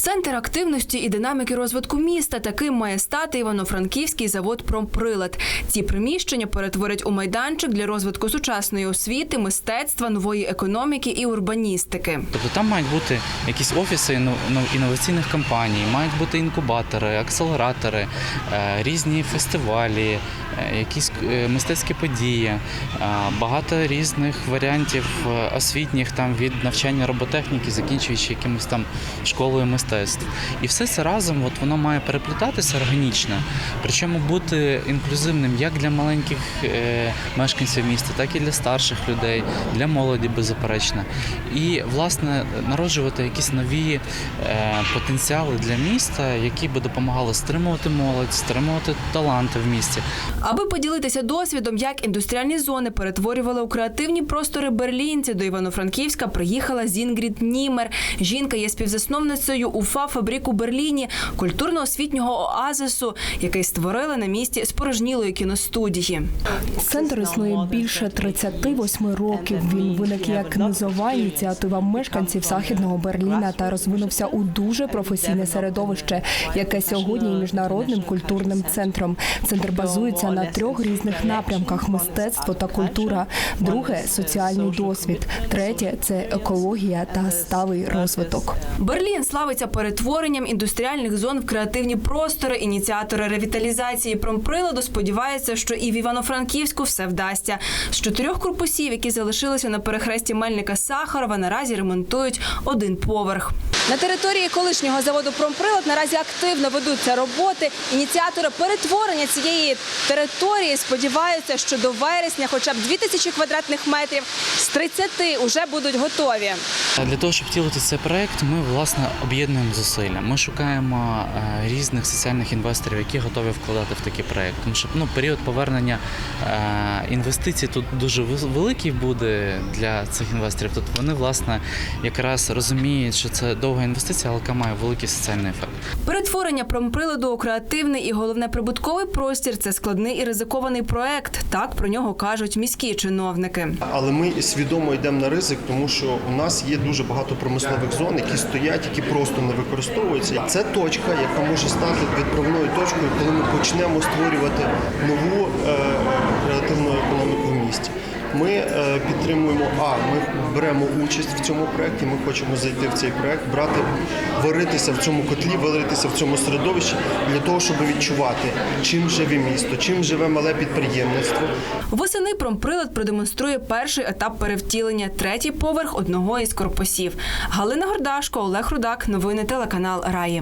Центр активності і динаміки розвитку міста таким має стати івано-франківський завод «Промприлад». Ці приміщення перетворять у майданчик для розвитку сучасної освіти, мистецтва, нової економіки і урбаністики. Тобто там мають бути якісь офіси іно- інноваційних компаній, мають бути інкубатори, акселератори, е, різні фестивалі, е, якісь е, мистецькі події, багато різних варіантів освітніх там від навчання роботехніки, закінчуючи якимось там школою мистецтв. І все це разом от воно має переплітатися органічно, причому бути інклюзивним як для маленьких е, мешканців міста, так і для старших людей, для молоді, беззаперечно. І власне народжувати якісь нові е, потенціали для міста, які би допомагали стримувати молодь, стримувати таланти в місті. Аби поділитися досвідом, як індустріальні зони перетворювали у креативні простори берлінці, до Івано-Франківська приїхала Зінгрід Німер. Жінка є співзасновницею УФА Фабрик у Берліні, культурно-освітнього оазису, який створили на місці спорожнілої кіностудії. Центр існує більше 38 років. Він виник як низова ініціатива мешканців західного Берліна та розвинувся у дуже професійне середовище, яке сьогодні є міжнародним культурним центром. Центр базується на трьох різних напрямках: мистецтво та культура. Друге соціальний досвід. Третє це екологія та сталий розвиток. Берлін славиться перетворенням індустріальних зон в креативні простори. Ініціатори ревіталізації промприладу сподіваються, що і в Івано-Франківську все вдасться. З чотирьох корпусів, які залишилися на перехресті Мельника Сахарова, наразі ремонтують один поверх. На території колишнього заводу Промприлад наразі активно ведуться роботи. Ініціатори перетворення цієї території сподіваються, що до вересня, хоча б 2000 квадратних метрів з 30 уже будуть готові. Для того, щоб втілити цей проект, ми власне об'єднуємо зусилля. Ми шукаємо е, різних соціальних інвесторів, які готові вкладати в такий проект. Тому що ну, період повернення е, інвестицій тут дуже великий буде для цих інвесторів. Тут вони власне якраз розуміють, що це довга інвестиція, але яка має великий соціальний ефект. Перетворення промприладу у креативний і головне прибутковий простір це складний і ризикований проект. Так про нього кажуть міські чиновники. Але ми свідомо йдемо на ризик, тому що у нас є дуже багато промислових зон, які стоять, які просто не використовуються. Це точка, яка може стати відправною точкою, коли ми почнемо створювати нову е, креативну економіку в місті. Ми е, підтримуємо, а ми беремо участь в цьому проєкті. Ми хочемо зайти в цей проєкт, брати, варитися в цьому котлі, варитися в цьому середовищі для того, щоб відчувати, чим живе місто, чим живе мале підприємництво. Восени промприлад продемонструє перший етап перевтілення, третій поверх одного із корпусів. Галина Гордашко, Олег Рудак. Новини телеканал Раї.